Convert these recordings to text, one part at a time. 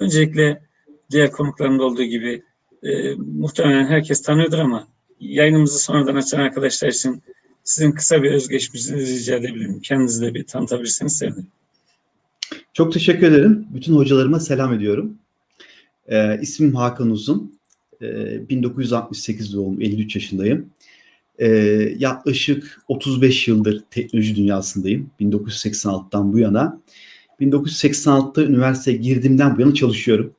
Öncelikle diğer konuklarımda olduğu gibi e, muhtemelen herkes tanıyordur ama yayınımızı sonradan açan arkadaşlar için sizin kısa bir özgeçmişinizi rica edebilirim. Kendinizi de bir tanıtabilirseniz sevinirim. Çok teşekkür ederim. Bütün hocalarıma selam ediyorum. Ee, ismim Hakan Uzun. Ee, 1968 doğumlu, 53 yaşındayım. Ee, yaklaşık 35 yıldır teknoloji dünyasındayım. 1986'dan bu yana. 1986'da üniversiteye girdiğimden bu yana çalışıyorum.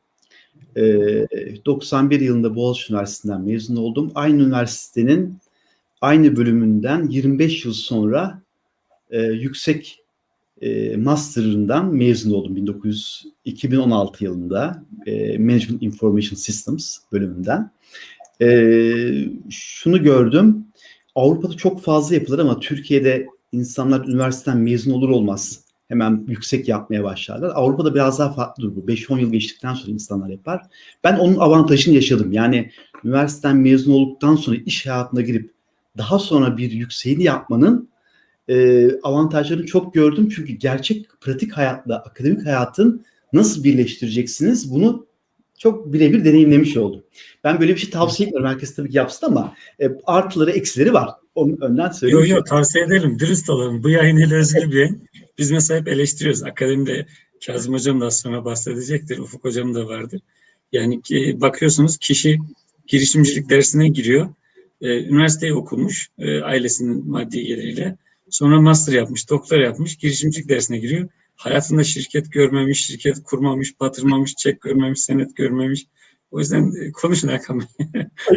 Ee, 91 yılında Boğaziçi Üniversitesi'nden mezun oldum. Aynı üniversitenin aynı bölümünden 25 yıl sonra e, yüksek e, master'ından mezun oldum 1900, 2016 yılında e, Management Information Systems bölümünden. E, şunu gördüm, Avrupa'da çok fazla yapılır ama Türkiye'de insanlar üniversiteden mezun olur olmaz hemen yüksek yapmaya başlarlar. Avrupa'da biraz daha farklıdır bu. 5-10 yıl geçtikten sonra insanlar yapar. Ben onun avantajını yaşadım. Yani üniversiteden mezun olduktan sonra iş hayatına girip daha sonra bir yükseğini yapmanın e, avantajlarını çok gördüm. Çünkü gerçek pratik hayatla akademik hayatın nasıl birleştireceksiniz bunu çok birebir deneyimlemiş oldum. Ben böyle bir şey tavsiye etmiyorum. Herkes tabii ki yapsın ama e, artıları eksileri var. Onu önden söyleyeyim. Yok yok tavsiye edelim. Dürüst olalım. Bu yayın ile özgür bir. Biz mesela hep eleştiriyoruz. Akademide Kazım Hocam da sonra bahsedecektir. Ufuk Hocam da vardır. Yani ki, bakıyorsunuz kişi girişimcilik dersine giriyor. Ee, üniversiteyi okumuş e, ailesinin maddi geliriyle. Sonra master yapmış, doktor yapmış, girişimcilik dersine giriyor. Hayatında şirket görmemiş, şirket kurmamış, batırmamış, çek görmemiş, senet görmemiş. O yüzden e, konuşun Hakan Bey.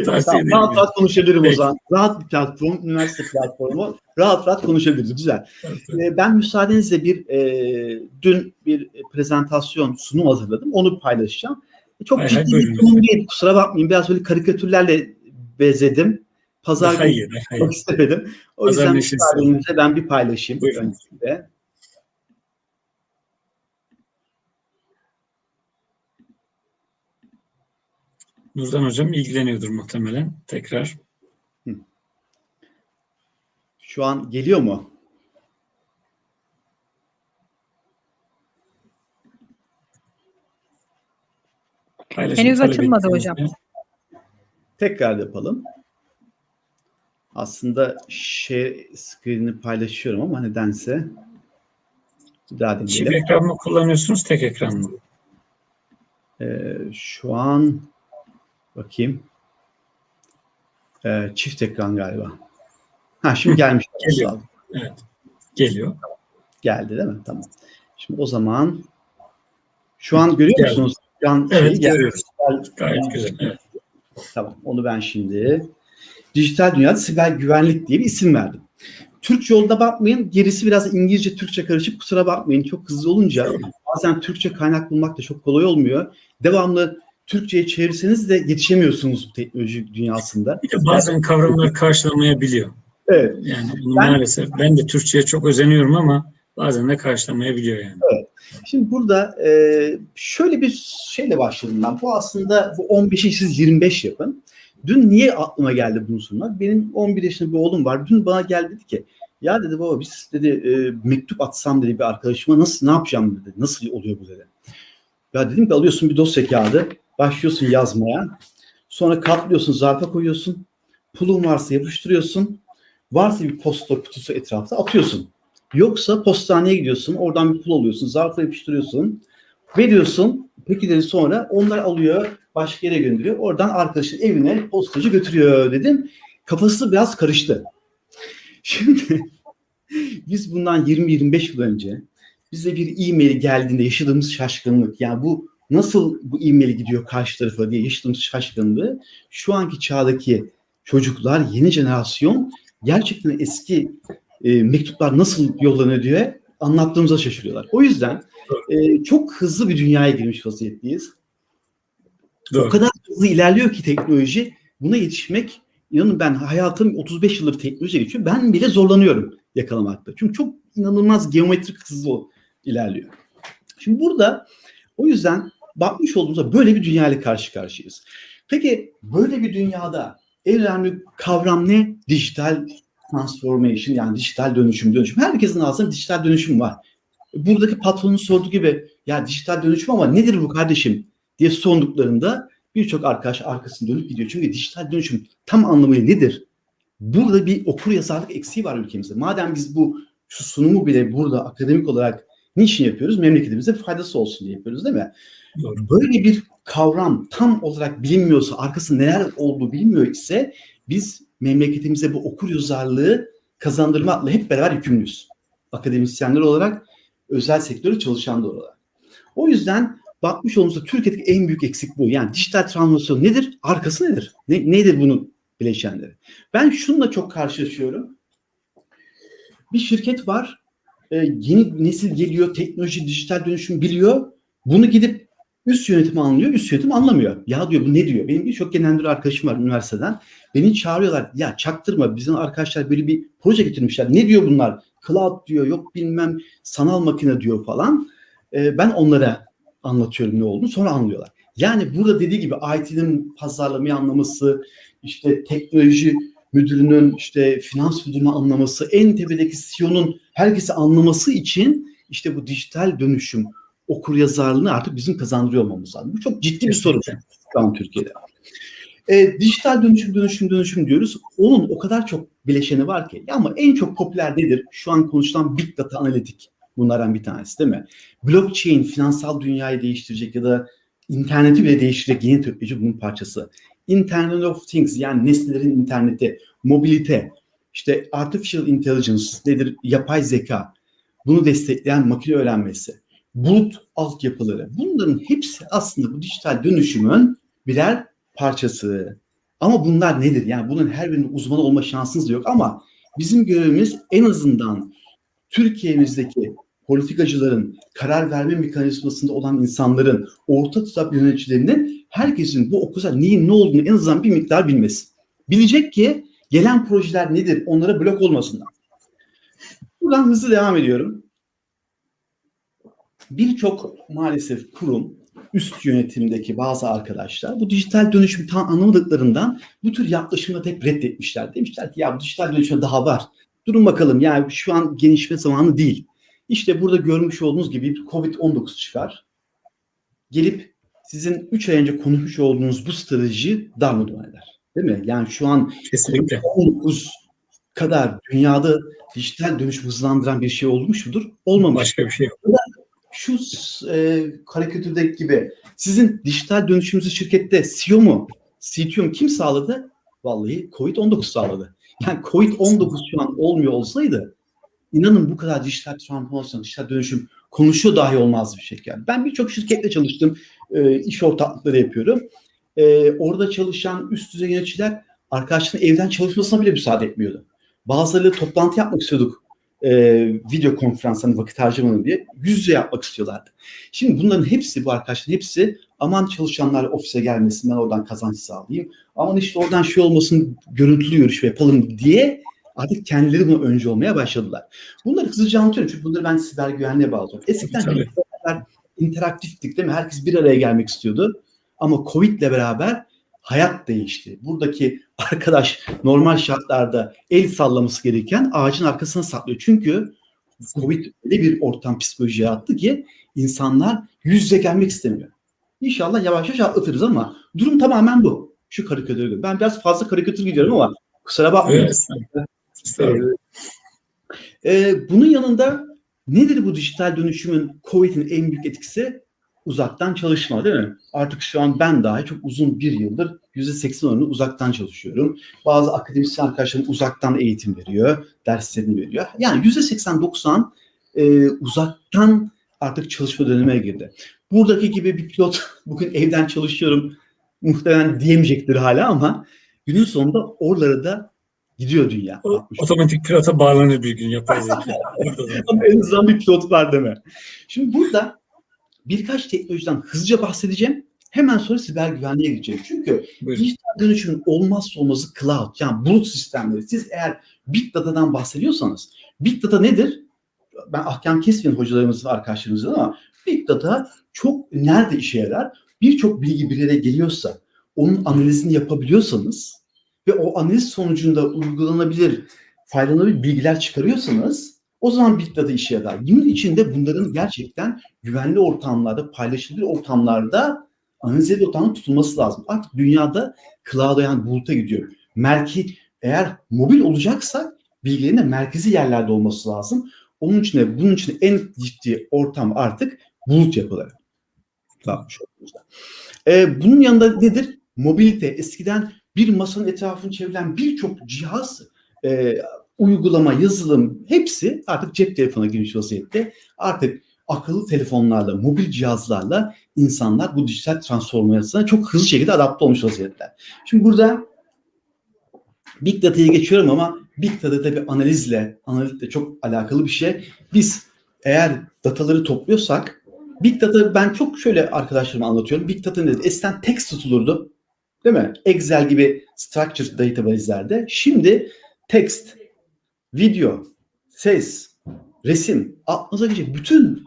Tamam, rahat rahat konuşabilirim Peki. o zaman. Rahat bir platform, üniversite platformu. Rahat rahat konuşabiliriz. Güzel. Evet, evet. E, ben müsaadenizle bir e, dün bir prezentasyon sunum hazırladım. Onu paylaşacağım. E, Çok Hay hay, ciddi bir buyurun. sunum değil. Kusura bakmayın. Biraz böyle karikatürlerle bezedim. Pazar günü istemedim. O Pazar yüzden müsaadenizle ben bir paylaşayım. Buyurun. öncelikle. Nurdan Hocam ilgileniyordur muhtemelen. Tekrar. Şu an geliyor mu? Paylaşım Henüz açılmadı hocam. Tekrar yapalım. Aslında şey screen'i paylaşıyorum ama nedense daha Çift ekran mı kullanıyorsunuz, tek ekran mı? Ee, şu an bakayım. Ee, çift ekran galiba. Ha şimdi gelmiş. Geliyor. Evet. Geliyor. Geldi değil mi? Tamam. Şimdi o zaman şu an görüyor Geldi. musunuz? Yan Evet, geldi. görüyoruz. Gayet güzel. Evet. Tamam. Onu ben şimdi dijital dünyada siber güvenlik diye bir isim verdim. Türkçe yolda bakmayın. Gerisi biraz İngilizce, Türkçe karışık. Kusura bakmayın. Çok hızlı olunca bazen Türkçe kaynak bulmak da çok kolay olmuyor. Devamlı Türkçe'ye çevirirseniz de yetişemiyorsunuz bu teknoloji dünyasında. Bir de bazen kavramlar karşılamayabiliyor. Evet. Yani bunu Ben- maalesef ben de Türkçe'ye çok özeniyorum ama bazen de karşılamayabiliyor yani. Şimdi burada e, şöyle bir şeyle başladım ben. Bu aslında bu 15'i siz 25 yapın. Dün niye aklıma geldi bunu sunmak? Benim 11 yaşında bir oğlum var. Dün bana geldi dedi ki ya dedi baba biz dedi e, mektup atsam dedi bir arkadaşıma nasıl ne yapacağım dedi. Nasıl oluyor bu dedi. Ya dedim ki alıyorsun bir dosya kağıdı başlıyorsun yazmaya. Sonra katlıyorsun zarfa koyuyorsun. Pulun varsa yapıştırıyorsun. Varsa bir posta kutusu etrafta atıyorsun. Yoksa postaneye gidiyorsun, oradan bir pul alıyorsun, zarfa yapıştırıyorsun, veriyorsun. Peki dedi sonra onlar alıyor, başka yere gönderiyor. Oradan arkadaşın evine postacı götürüyor dedim. Kafası biraz karıştı. Şimdi biz bundan 20-25 yıl önce bize bir e-mail geldiğinde yaşadığımız şaşkınlık, yani bu nasıl bu e-mail gidiyor karşı tarafa diye yaşadığımız şaşkınlığı şu anki çağdaki çocuklar, yeni jenerasyon gerçekten eski e, mektuplar nasıl yollanıyor diye anlattığımıza şaşırıyorlar. O yüzden e, çok hızlı bir dünyaya girmiş vaziyetteyiz. Doğru. O kadar hızlı ilerliyor ki teknoloji. Buna yetişmek, inanın ben hayatım 35 yıldır teknolojiye geçiyor. Ben bile zorlanıyorum yakalamakta. Çünkü çok inanılmaz geometrik hızlı ilerliyor. Şimdi burada o yüzden bakmış olduğumuzda böyle bir dünyayla karşı karşıyayız. Peki böyle bir dünyada en önemli kavram ne? Dijital transformation yani dijital dönüşüm, dönüşüm. Herkesin ağzında dijital dönüşüm var. buradaki patronun sorduğu gibi ya dijital dönüşüm ama nedir bu kardeşim diye sorduklarında birçok arkadaş arkasını dönüp gidiyor. Çünkü dijital dönüşüm tam anlamıyla nedir? Burada bir okur yazarlık eksiği var ülkemizde. Madem biz bu şu sunumu bile burada akademik olarak niçin yapıyoruz? Memleketimize bir faydası olsun diye yapıyoruz değil mi? Böyle bir kavram tam olarak bilinmiyorsa, arkasında neler olduğu bilmiyor ise biz memleketimize bu okur yazarlığı kazandırmakla hep beraber yükümlüyüz. Akademisyenler olarak, özel sektörü çalışanlar olarak. O yüzden bakmış olduğumuzda Türkiye'deki en büyük eksik bu. Yani dijital transformasyon nedir? Arkası nedir? Ne, nedir bunun bileşenleri? Ben şununla çok karşılaşıyorum. Bir şirket var. e, yeni nesil geliyor, teknoloji, dijital dönüşüm biliyor. Bunu gidip üst yönetim anlıyor, üst yönetim anlamıyor. Ya diyor bu ne diyor? Benim birçok genel müdür arkadaşım var üniversiteden. Beni çağırıyorlar. Ya çaktırma bizim arkadaşlar böyle bir proje getirmişler. Ne diyor bunlar? Cloud diyor, yok bilmem sanal makine diyor falan. E, ben onlara anlatıyorum ne olduğunu sonra anlıyorlar. Yani burada dediği gibi IT'nin pazarlamayı anlaması, işte teknoloji müdürünün, işte finans müdürünün anlaması, en tepedeki CEO'nun herkesi anlaması için işte bu dijital dönüşüm, okur yazarlığını artık bizim kazandırıyor olmamız lazım. Bu çok ciddi bir sorun şu an Türkiye'de. E, dijital dönüşüm, dönüşüm, dönüşüm diyoruz. Onun o kadar çok bileşeni var ki. Ya ama en çok popüler nedir? Şu an konuşulan Big Data Analitik bunlardan bir tanesi değil mi? Blockchain finansal dünyayı değiştirecek ya da interneti bile değiştirecek yeni teknoloji bunun parçası. Internet of Things yani nesnelerin interneti, mobilite, işte artificial intelligence nedir? Yapay zeka. Bunu destekleyen makine öğrenmesi, bulut altyapıları. Bunların hepsi aslında bu dijital dönüşümün birer parçası. Ama bunlar nedir? Yani bunun her birinin uzmanı olma şansınız da yok ama bizim görevimiz en azından Türkiye'mizdeki politikacıların, karar verme mekanizmasında olan insanların, orta tuzak yöneticilerinin herkesin bu okulda neyin ne olduğunu en azından bir miktar bilmesi. Bilecek ki gelen projeler nedir? Onlara blok olmasınlar. Buradan hızlı devam ediyorum. Birçok maalesef kurum, üst yönetimdeki bazı arkadaşlar bu dijital dönüşümü tam anlamadıklarından bu tür yaklaşımları hep reddetmişler. Demişler ki ya bu dijital dönüşüm daha var. Durun bakalım yani şu an gelişme zamanı değil. İşte burada görmüş olduğunuz gibi bir Covid-19 çıkar. Gelip sizin 3 ay önce konuşmuş olduğunuz bu strateji darmadağın eder. Değil mi? Yani şu an Kesinlikle. Covid-19 kadar dünyada dijital dönüşüm hızlandıran bir şey olmuş mudur? Olmamış. Başka bir şey yok. Şu e, karikatürdeki gibi sizin dijital dönüşümünüzü şirkette CEO mu, CTO mu kim sağladı? Vallahi Covid-19 sağladı. Yani Covid-19 şu an olmuyor olsaydı inanın bu kadar dijital transformasyon, dijital dönüşüm konuşuyor dahi olmaz bir şey yani. Ben birçok şirketle çalıştım. E, iş ortaklıkları yapıyorum. E, orada çalışan üst düzey yöneticiler arkadaşların evden çalışmasına bile müsaade etmiyordu. Bazıları toplantı yapmak istiyorduk. E, video konferans hani vakit harcamanın diye yüz yüze yapmak istiyorlardı. Şimdi bunların hepsi bu arkadaşların hepsi aman çalışanlar ofise gelmesin ben oradan kazanç sağlayayım. Aman işte oradan şey olmasın görüntülü görüşme yapalım diye artık kendileri buna öncü olmaya başladılar. Bunları hızlıca anlatıyorum çünkü bunları ben siber güvenliğe bağlıyorum. Eskiden beraber interaktiftik değil mi? Herkes bir araya gelmek istiyordu. Ama Covid ile beraber hayat değişti. Buradaki arkadaş normal şartlarda el sallaması gereken ağacın arkasına saklıyor. Çünkü Covid öyle bir ortam psikolojiye attı ki insanlar yüz yüze gelmek istemiyor. İnşallah yavaş yavaş atlatırız ama durum tamamen bu. Şu karikatürü. Ben biraz fazla karikatür gidiyorum ama kusura bakmayın. Evet. Ee, bunun yanında nedir bu dijital dönüşümün COVID'in en büyük etkisi? Uzaktan çalışma değil mi? Artık şu an ben dahi çok uzun bir yıldır %80 oranı uzaktan çalışıyorum. Bazı akademisyen arkadaşlarım uzaktan eğitim veriyor, derslerini veriyor. Yani %80-90 e, uzaktan artık çalışma dönemine girdi. Buradaki gibi bir pilot bugün evden çalışıyorum muhtemelen diyemeyecektir hala ama günün sonunda oralara da gidiyor dünya. O- Otomatik pilota bağlanır bir gün yapay zeka. Ama en azından bir pilot var deme. Şimdi burada birkaç teknolojiden hızlıca bahsedeceğim. Hemen sonra siber güvenliğe geçeceğim. Çünkü Buyurun. dijital dönüşümün olmazsa olmazı cloud yani bulut sistemleri. Siz eğer big data'dan bahsediyorsanız big data nedir? Ben ahkam kesmeyen hocalarımız ve arkadaşlarımızdan ama big data çok nerede işe yarar? Birçok bilgi bir yere geliyorsa onun analizini yapabiliyorsanız ve o analiz sonucunda uygulanabilir, faydalanabilir bilgiler çıkarıyorsanız O zaman Big Data işe yarar. Bunun içinde bunların gerçekten güvenli ortamlarda, paylaşılabilir ortamlarda analiz edilir tutulması lazım. Artık dünyada cloud'a yani buluta gidiyor. Merki eğer mobil olacaksa bilgilerin de merkezi yerlerde olması lazım. Onun için de bunun için en ciddi ortam artık bulut yapıları. Olduğumuzda. Ee, bunun yanında nedir? Mobilite. Eskiden bir masanın etrafını çevrilen birçok cihaz, e, uygulama, yazılım hepsi artık cep telefona girmiş vaziyette. Artık akıllı telefonlarla, mobil cihazlarla insanlar bu dijital transformasyona çok hızlı şekilde adapte olmuş vaziyette. Şimdi burada Big Data'ya geçiyorum ama Big Data tabii analizle, analitle çok alakalı bir şey. Biz eğer dataları topluyorsak Big Data ben çok şöyle arkadaşlarıma anlatıyorum. Big Data nedir? Eskiden text tutulurdu. Değil mi? Excel gibi structured database'lerde. Şimdi text, video, ses, resim, aklınıza gelecek bütün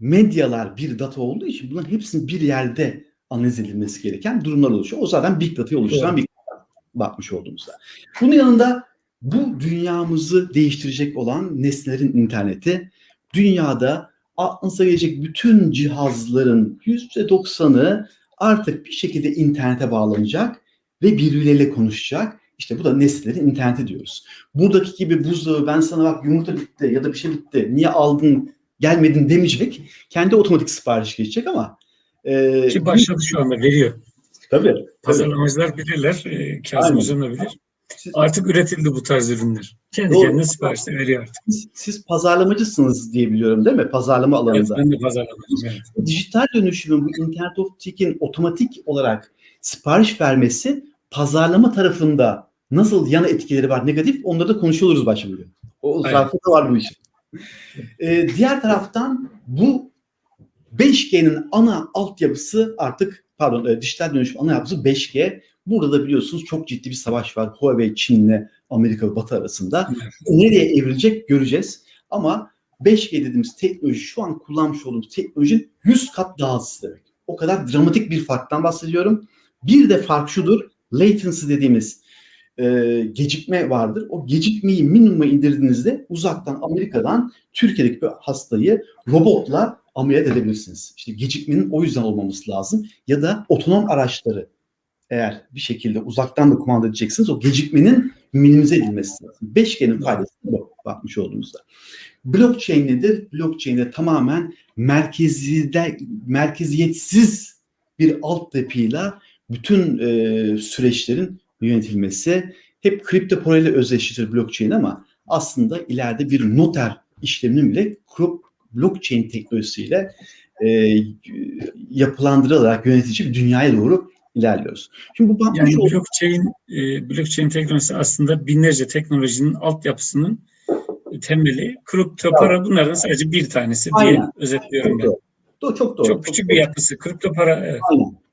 medyalar bir data olduğu için bunların hepsinin bir yerde analiz edilmesi gereken durumlar oluşuyor. O zaten Big Data'yı oluşturan Big Data bakmış olduğumuzda. Bunun yanında bu dünyamızı değiştirecek olan nesnelerin interneti, dünyada aklınıza gelecek bütün cihazların %90'ı artık bir şekilde internete bağlanacak ve birbirleriyle konuşacak. İşte bu da nesnelerin interneti diyoruz. Buradaki gibi buzdolabı ben sana bak yumurta bitti ya da bir şey bitti niye aldın gelmedin demeyecek. Kendi otomatik sipariş geçecek ama e, Ki başladı şu anda veriyor. Tabii. Pazarlamacılar bilirler. E, Kazım Hocam da bilir. Siz, artık üretildi bu tarz ürünler. Kendi doğru. kendine sipariş veriyor artık. Siz, siz pazarlamacısınız diye biliyorum değil mi? Pazarlama alanında. Evet ben de pazarlamacıyım. Evet. Dijital dönüşümün bu Internet of Things'in otomatik olarak sipariş vermesi pazarlama tarafında nasıl yan etkileri var negatif onları da konuşuyoruz başımda. O tarafı da var bu işin. Ee, diğer taraftan bu 5G'nin ana altyapısı artık pardon e, dijital dönüşüm ana yapısı 5G. Burada da biliyorsunuz çok ciddi bir savaş var. Huawei Çin'le Amerika ve Batı arasında. Nereye evrilecek göreceğiz. Ama 5G dediğimiz teknoloji şu an kullanmış olduğumuz teknolojinin 100 kat daha hızlı demek. O kadar dramatik bir farktan bahsediyorum. Bir de fark şudur. Latency dediğimiz e, gecikme vardır. O gecikmeyi minimuma indirdiğinizde uzaktan Amerika'dan Türkiye'deki bir hastayı robotla ameliyat edebilirsiniz. İşte gecikmenin o yüzden olmaması lazım. Ya da otonom araçları eğer bir şekilde uzaktan da kumanda edeceksiniz o gecikmenin minimize edilmesi lazım. 5G'nin faydası bu bakmış olduğumuzda. Blockchain nedir? Blockchain de tamamen merkezide, merkeziyetsiz bir altyapıyla bütün e, süreçlerin yönetilmesi. Hep kripto parayla özdeşleştir blockchain ama aslında ileride bir noter işleminin bile blockchain teknolojisiyle e, yapılandırılarak yönetici bir dünyaya doğru ilerliyoruz. Şimdi bu yani olduğu... blockchain e, blockchain teknolojisi aslında binlerce teknolojinin altyapısının temeli. Kripto para bunlardan sadece bir tanesi Aynen. diye özetliyorum çok ben. Doğru. Çok doğru. Çok küçük çok bir yapısı. Kripto para evet. Aynen.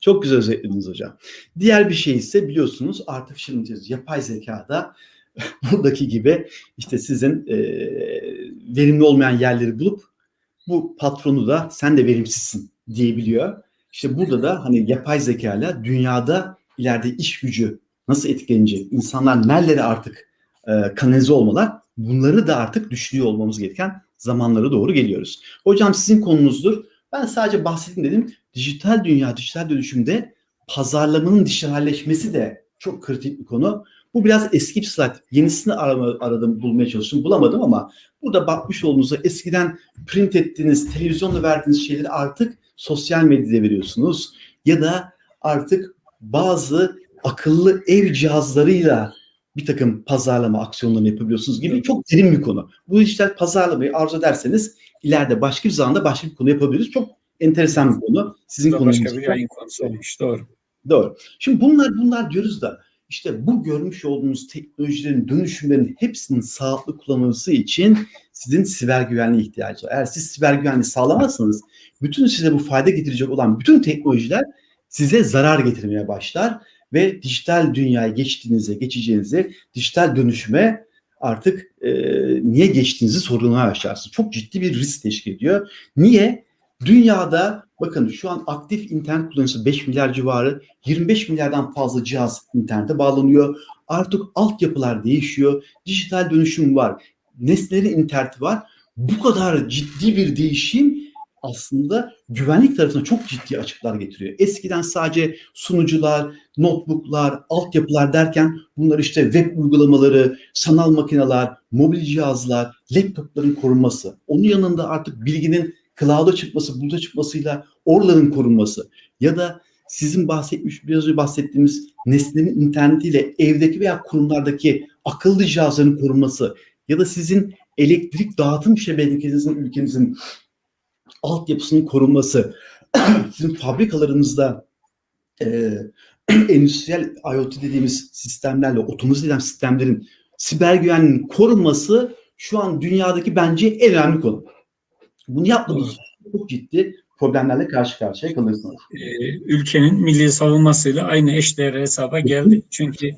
Çok güzel özetlediniz hocam. Diğer bir şey ise biliyorsunuz artificial intelligence, yapay zekada buradaki gibi işte sizin e, verimli olmayan yerleri bulup bu patronu da sen de verimsizsin diyebiliyor. İşte burada da hani yapay zeka ile dünyada ileride iş gücü nasıl etkilenecek, insanlar nerelere artık e, kanalize olmalar bunları da artık düşünüyor olmamız gereken zamanlara doğru geliyoruz. Hocam sizin konunuzdur. Ben sadece bahsettim dedim. Dijital dünya, dijital dönüşümde pazarlamanın dijitalleşmesi de çok kritik bir konu. Bu biraz eski bir slide. Yenisini aradım, bulmaya çalıştım. Bulamadım ama burada bakmış olduğunuzda eskiden print ettiğiniz, televizyonda verdiğiniz şeyleri artık sosyal medyada veriyorsunuz. Ya da artık bazı akıllı ev cihazlarıyla bir takım pazarlama aksiyonlarını yapabiliyorsunuz gibi çok derin bir konu. Bu dijital pazarlamayı arzu ederseniz ileride başka bir zamanda başka bir konu yapabiliriz. Çok enteresan bir konu. Sizin konunuz. Başka bir yayın konusu olmuş. Doğru. Doğru. Şimdi bunlar bunlar diyoruz da işte bu görmüş olduğunuz teknolojilerin dönüşümlerin hepsinin sağlıklı kullanılması için sizin siber güvenliğe ihtiyacı var. Eğer siz siber güvenliği sağlamazsanız bütün size bu fayda getirecek olan bütün teknolojiler size zarar getirmeye başlar ve dijital dünyaya geçtiğinizde, geçeceğinizde dijital dönüşüme artık e, niye geçtiğinizi sorgulamaya başlarsınız. Çok ciddi bir risk teşkil ediyor. Niye? Dünyada bakın şu an aktif internet kullanıcısı 5 milyar civarı 25 milyardan fazla cihaz internete bağlanıyor. Artık altyapılar değişiyor. Dijital dönüşüm var. nesnelerin interneti var. Bu kadar ciddi bir değişim aslında güvenlik tarafına çok ciddi açıklar getiriyor. Eskiden sadece sunucular, notebooklar, altyapılar derken bunlar işte web uygulamaları, sanal makineler, mobil cihazlar, laptopların korunması. Onun yanında artık bilginin cloud'a çıkması, buluta çıkmasıyla oraların korunması ya da sizin bahsetmiş biraz önce bahsettiğimiz nesnenin internetiyle evdeki veya kurumlardaki akıllı cihazların korunması ya da sizin elektrik dağıtım şebekenizin ülkenizin altyapısının korunması, sizin fabrikalarınızda e, endüstriyel IoT dediğimiz sistemlerle, edilen sistemlerin siber güvenliğinin korunması şu an dünyadaki bence en önemli konu. Bunu yapmadığınız çok ciddi problemlerle karşı karşıya kalırsınız. Ee, ülkenin milli savunmasıyla aynı eşdeğer hesaba geldi. Çünkü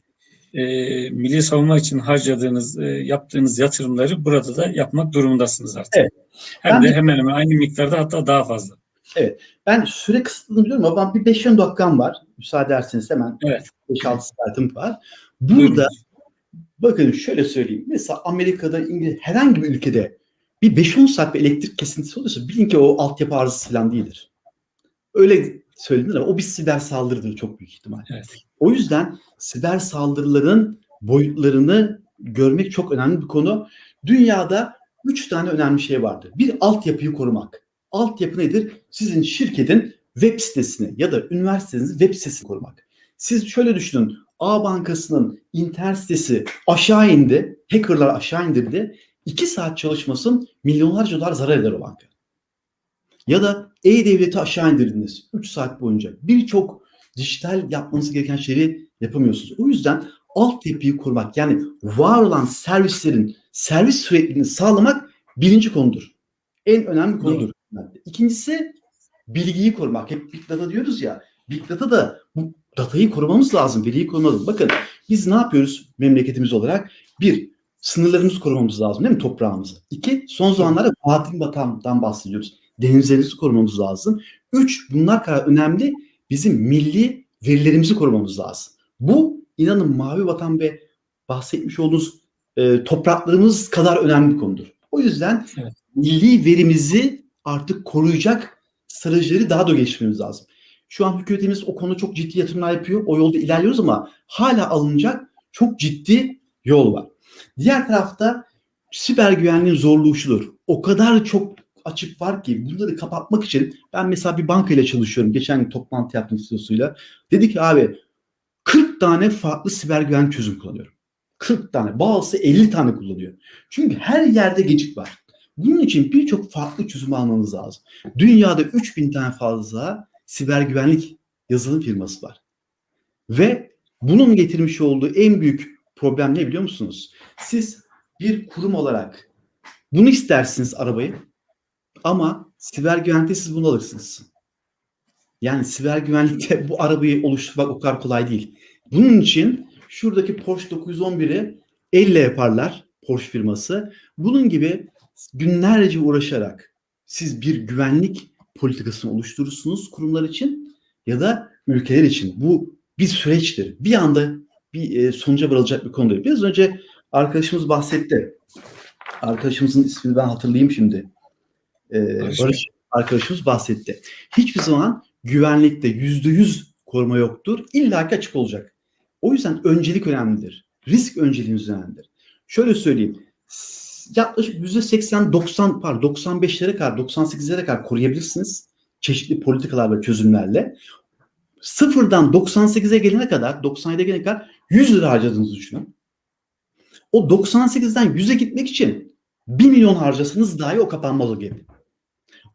e, milli savunma için harcadığınız, e, yaptığınız yatırımları burada da yapmak durumundasınız artık. Evet. Hem Ben de de- hemen hemen aynı miktarda hatta daha fazla. Ben süre kısıtlı biliyorum ama ben bir 5-10 dakikam var. Müsaade ederseniz hemen Evet. 5-6 saatim var. Buyurun. Burada bakın şöyle söyleyeyim. Mesela Amerika'da, İngiliz herhangi bir ülkede bir 5-10 saat bir elektrik kesintisi olursa bilin ki o altyapı arızası falan değildir. Öyle söylenir ama o bir siber saldırıdır çok büyük ihtimal. Evet. O yüzden siber saldırıların boyutlarını görmek çok önemli bir konu. Dünyada üç tane önemli şey vardır. Bir altyapıyı korumak. Altyapı nedir? Sizin şirketin web sitesini ya da üniversitenizin web sitesini korumak. Siz şöyle düşünün. A Bankası'nın internet sitesi aşağı indi. Hackerlar aşağı indirdi. İki saat çalışmasın milyonlarca dolar zarar eder o banka. Ya da E-Devlet'i aşağı indirdiniz 3 saat boyunca. Birçok dijital yapmanız gereken şeyi yapamıyorsunuz. O yüzden altyapıyı kurmak yani var olan servislerin servis sürekliliğini sağlamak birinci konudur. En önemli konudur. İkincisi bilgiyi korumak. Hep Big Data diyoruz ya. Big Data da bu datayı korumamız lazım. Veriyi korumamız lazım. Bakın biz ne yapıyoruz memleketimiz olarak? Bir, sınırlarımızı korumamız lazım değil mi toprağımızı? İki, son zamanlarda Fatih Batam'dan bahsediyoruz. Denizlerimizi korumamız lazım. Üç, bunlar kadar önemli bizim milli verilerimizi korumamız lazım. Bu inanın Mavi Vatan ve bahsetmiş olduğunuz e, topraklarımız kadar önemli bir konudur. O yüzden Evet. milli verimizi artık koruyacak stratejileri daha da geliştirmemiz lazım. Şu an hükümetimiz o konuda çok ciddi yatırımlar yapıyor. O yolda ilerliyoruz ama hala alınacak çok ciddi yol var. Diğer tarafta siber güvenliğin zorluğu şudur. O kadar çok açık var ki bunları kapatmak için ben mesela bir bankayla çalışıyorum. Geçen gün toplantı yaptım CEO'suyla. Dedi ki abi 40 tane farklı siber güvenlik çözüm kullanıyorum. 40 tane. Bazısı 50 tane kullanıyor. Çünkü her yerde geçik var. Bunun için birçok farklı çözüm almanız lazım. Dünyada 3000 tane fazla siber güvenlik yazılım firması var. Ve bunun getirmiş olduğu en büyük problem ne biliyor musunuz? Siz bir kurum olarak bunu istersiniz arabayı ama siber güvenlikte siz bunu alırsınız. Yani siber güvenlikte bu arabayı oluşturmak o kadar kolay değil. Bunun için şuradaki Porsche 911'i elle yaparlar Porsche firması. Bunun gibi günlerce uğraşarak siz bir güvenlik politikasını oluşturursunuz kurumlar için ya da ülkeler için. Bu bir süreçtir. Bir anda bir e, sonuca varılacak bir konu değil. Biraz önce arkadaşımız bahsetti. Arkadaşımızın ismini ben hatırlayayım şimdi. Ee, Barış. Barış arkadaşımız bahsetti. Hiçbir zaman güvenlikte yüzde yüz koruma yoktur. İlla ki açık olacak. O yüzden öncelik önemlidir. Risk önceliğimiz önemlidir. Şöyle söyleyeyim. Yaklaşık yüzde 80, 90, pardon 95'lere kadar, 98'lere kadar koruyabilirsiniz. Çeşitli politikalar ve çözümlerle. Sıfırdan 98'e gelene kadar, 97'e gelene kadar 100 lira harcadığınızı düşünün. O 98'den 100'e gitmek için 1 milyon harcasanız dahi o kapanmaz o gap.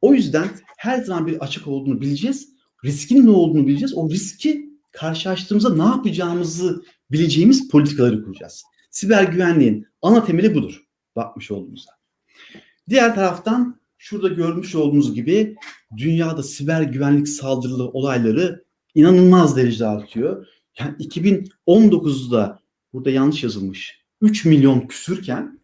O yüzden her zaman bir açık olduğunu bileceğiz. Riskin ne olduğunu bileceğiz. O riski karşılaştığımızda ne yapacağımızı bileceğimiz politikaları kuracağız. Siber güvenliğin ana temeli budur. Bakmış olduğumuzda. Diğer taraftan şurada görmüş olduğunuz gibi dünyada siber güvenlik saldırılı olayları inanılmaz derecede artıyor. Yani 2019'da burada yanlış yazılmış 3 milyon küsürken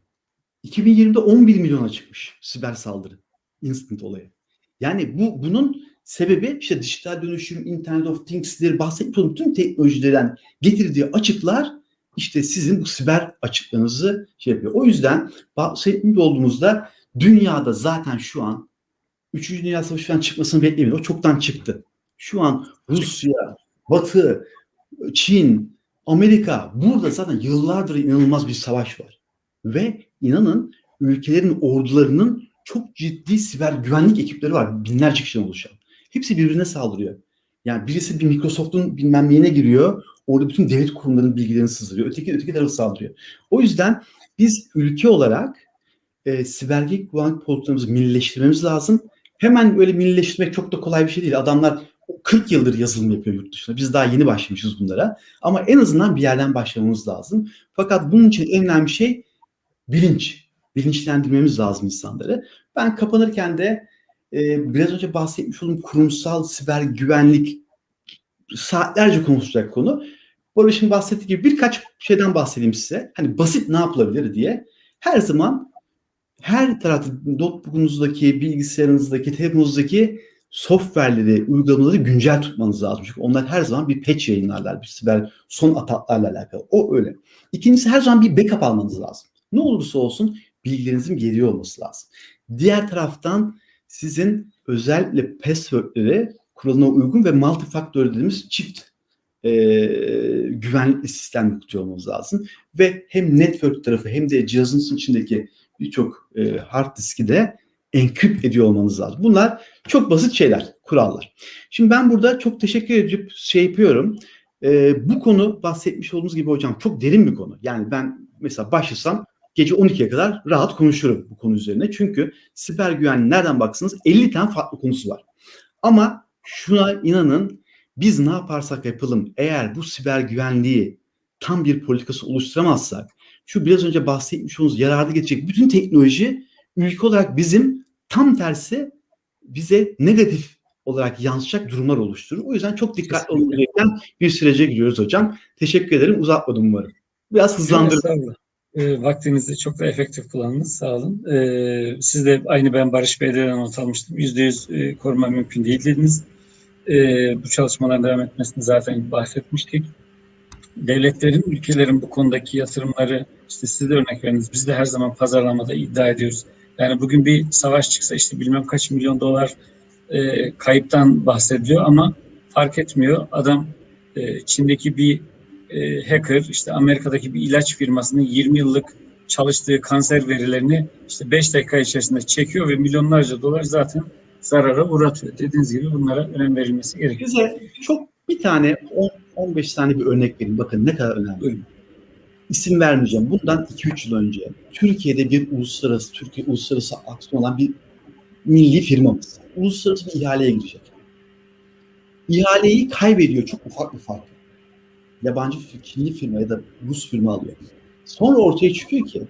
2020'de 11 milyona çıkmış siber saldırı. Instant olayı. Yani bu bunun sebebi işte dijital dönüşüm, Internet of Things'dir, bahsettiğim tüm teknolojilerden getirdiği açıklar işte sizin bu siber açıklığınızı şey yapıyor. O yüzden bahsetmiş olduğumuzda dünyada zaten şu an 3. Dünya Savaşı falan çıkmasını beklemiyor. O çoktan çıktı. Şu an Rusya, Batı, Çin, Amerika burada zaten yıllardır inanılmaz bir savaş var. Ve inanın ülkelerin ordularının çok ciddi siber güvenlik ekipleri var. Binlerce kişiden oluşan. Hepsi birbirine saldırıyor. Yani birisi bir Microsoft'un bilmem neyine giriyor. Orada bütün devlet kurumlarının bilgilerini sızdırıyor. Öteki öteki tarafı saldırıyor. O yüzden biz ülke olarak e, siber güvenlik politikamızı millileştirmemiz lazım. Hemen böyle millileştirmek çok da kolay bir şey değil. Adamlar 40 yıldır yazılım yapıyor yurt dışında. Biz daha yeni başlamışız bunlara. Ama en azından bir yerden başlamamız lazım. Fakat bunun için en önemli şey bilinç. Bilinçlendirmemiz lazım insanları. Ben kapanırken de e, biraz önce bahsetmiş olduğum kurumsal siber güvenlik saatlerce konuşacak konu. Barış'ın bahsettiği gibi birkaç şeyden bahsedeyim size. Hani basit ne yapılabilir diye. Her zaman her tarafta notebook'unuzdaki, bilgisayarınızdaki, telefonunuzdaki software'leri, uygulamaları güncel tutmanız lazım. Çünkü onlar her zaman bir patch yayınlarlar, bir siber son ataklarla alakalı. O öyle. İkincisi her zaman bir backup almanız lazım. Ne olursa olsun bilgilerinizin geriye olması lazım. Diğer taraftan sizin özellikle password'leri kuralına uygun ve multifactor dediğimiz çift e, güvenlikli sistem tutuyor olmanız lazım. Ve hem network tarafı hem de cihazınızın içindeki birçok e, hard diski de enkript ediyor olmanız lazım. Bunlar çok basit şeyler, kurallar. Şimdi ben burada çok teşekkür edip şey yapıyorum. E, bu konu bahsetmiş olduğunuz gibi hocam çok derin bir konu. Yani ben mesela başlasam gece 12'ye kadar rahat konuşurum bu konu üzerine. Çünkü siber güvenliğin nereden baksanız 50 tane farklı konusu var. Ama şuna inanın biz ne yaparsak yapalım eğer bu siber güvenliği tam bir politikası oluşturamazsak şu biraz önce bahsetmiş olduğunuz yararlı geçecek bütün teknoloji ülke olarak bizim tam tersi bize negatif olarak yansıyacak durumlar oluşturur. O yüzden çok dikkatli gereken bir sürece giriyoruz hocam. Teşekkür ederim. Uzatmadım umarım. Biraz hızlandırdım. E, vaktinizi çok da efektif kullandınız. Sağ olun. E, siz de aynı ben Barış Bey'den not almıştım. Yüzde yüz e, koruma mümkün değil dediniz. E, bu çalışmaların devam etmesini zaten bahsetmiştik. Devletlerin, ülkelerin bu konudaki yatırımları, işte siz de örnek verdiniz. Biz de her zaman pazarlamada iddia ediyoruz. Yani bugün bir savaş çıksa işte bilmem kaç milyon dolar e, kayıptan bahsediyor ama fark etmiyor. Adam e, Çin'deki bir e, hacker işte Amerika'daki bir ilaç firmasının 20 yıllık çalıştığı kanser verilerini işte 5 dakika içerisinde çekiyor ve milyonlarca dolar zaten zarara uğratıyor. Dediğiniz gibi bunlara önem verilmesi gerekiyor. Size çok bir tane 10 15 tane bir örnek vereyim. Bakın ne kadar önemli. Buyurun. İsim vermeyeceğim. Bundan 2-3 yıl önce Türkiye'de bir uluslararası, Türkiye uluslararası aksiyon olan bir milli firmamız. Uluslararası bir ihaleye girecek. İhaleyi kaybediyor çok ufak bir fark. Yabancı Çinli firma ya da Rus firma alıyor. Sonra ortaya çıkıyor ki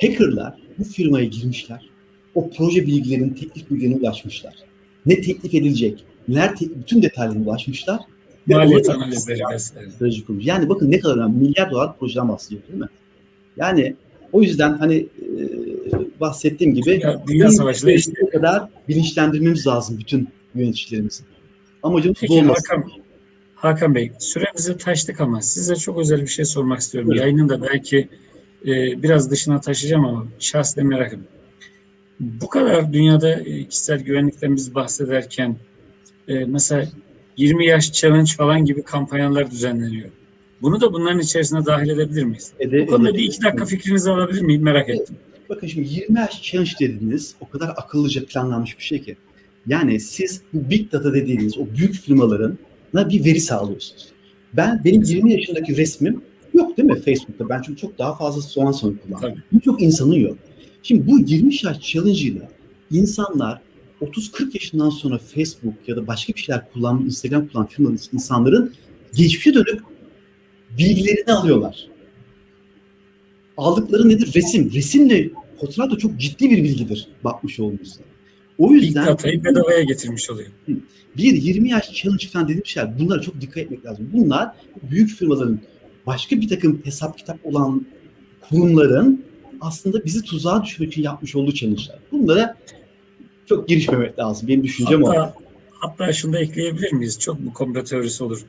hackerlar bu firmaya girmişler. O proje bilgilerinin, teklif bilgilerine ulaşmışlar. Ne teklif edilecek, neler te- bütün detaylarına ulaşmışlar. Maliyet analizleri vesaire. Yani bakın ne kadar önemli. Milyar dolar projeden bahsediyor değil mi? Yani o yüzden hani e, bahsettiğim gibi Ya, Dünya Savaşı'nda işte. bu kadar bilinçlendirmemiz lazım bütün yöneticilerimizi. Amacımız bu Peki olmasın. Hakan, Hakan Bey, süremizi taştık ama size çok özel bir şey sormak istiyorum. Buyurun. Yayının da belki e, biraz dışına taşıyacağım ama şahsen merak ediyorum. Bu kadar dünyada e, kişisel güvenlikten biz bahsederken e, mesela 20 yaş challenge falan gibi kampanyalar düzenleniyor. Bunu da bunların içerisine dahil edebilir miyiz? Ede- Bu konuda ede- bir iki dakika fikrinizi alabilir miyim? Merak ettim. Bakın şimdi 20 yaş challenge dediğiniz o kadar akıllıca planlanmış bir şey ki. Yani siz bu big data dediğiniz o büyük firmaların bir veri sağlıyorsunuz. Ben benim 20 yaşındaki resmim yok değil mi Facebook'ta? Ben çünkü çok daha fazla soğan sonra kullandım. Birçok insanın yok. Şimdi bu 20 yaş challenge'ıyla insanlar 30-40 yaşından sonra Facebook ya da başka bir şeyler kullanan, Instagram kullanan firmaların insanların geçmişe dönüp bilgilerini alıyorlar. Aldıkları nedir? Resim. Resim de fotoğraf da çok ciddi bir bilgidir bakmış olduğunuzda. O Big yüzden Data'yı bedavaya getirmiş oluyor. bir 20 yaş challenge falan dediğim şeyler bunlara çok dikkat etmek lazım. Bunlar büyük firmaların başka bir takım hesap kitap olan kurumların aslında bizi tuzağa düşürmek için yapmış olduğu challenge'lar. Bunlara çok girişmemek lazım. Benim düşüncem o. Hatta, hatta şunu da ekleyebilir miyiz? Çok bu komplo teorisi olur.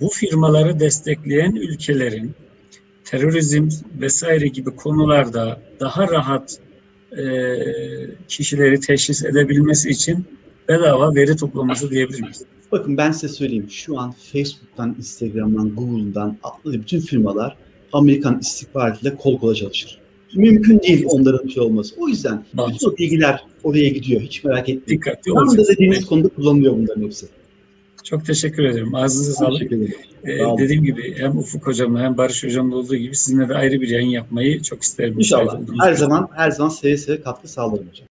Bu firmaları destekleyen ülkelerin terörizm vesaire gibi konularda daha rahat e, kişileri teşhis edebilmesi için bedava veri toplaması diyebilir miyiz? Bakın ben size söyleyeyim. Şu an Facebook'tan, Instagram'dan, Google'dan atladığı bütün firmalar Amerikan istihbaratıyla kol kola çalışır. Mümkün değil onların şey olması. O yüzden bütün o bilgiler oraya gidiyor. Hiç merak etmeyin. dikkatli Tam da olacağız. dediğiniz konuda kullanılıyor bunların hepsi. Çok teşekkür ederim. Ağzınıza sağlık. Ee, dediğim gibi hem Ufuk hocamla hem Barış hocamla olduğu gibi sizinle de ayrı bir yayın yapmayı çok isterim. İnşallah. Her zaman. zaman her zaman seve seve katkı sağlarım hocam.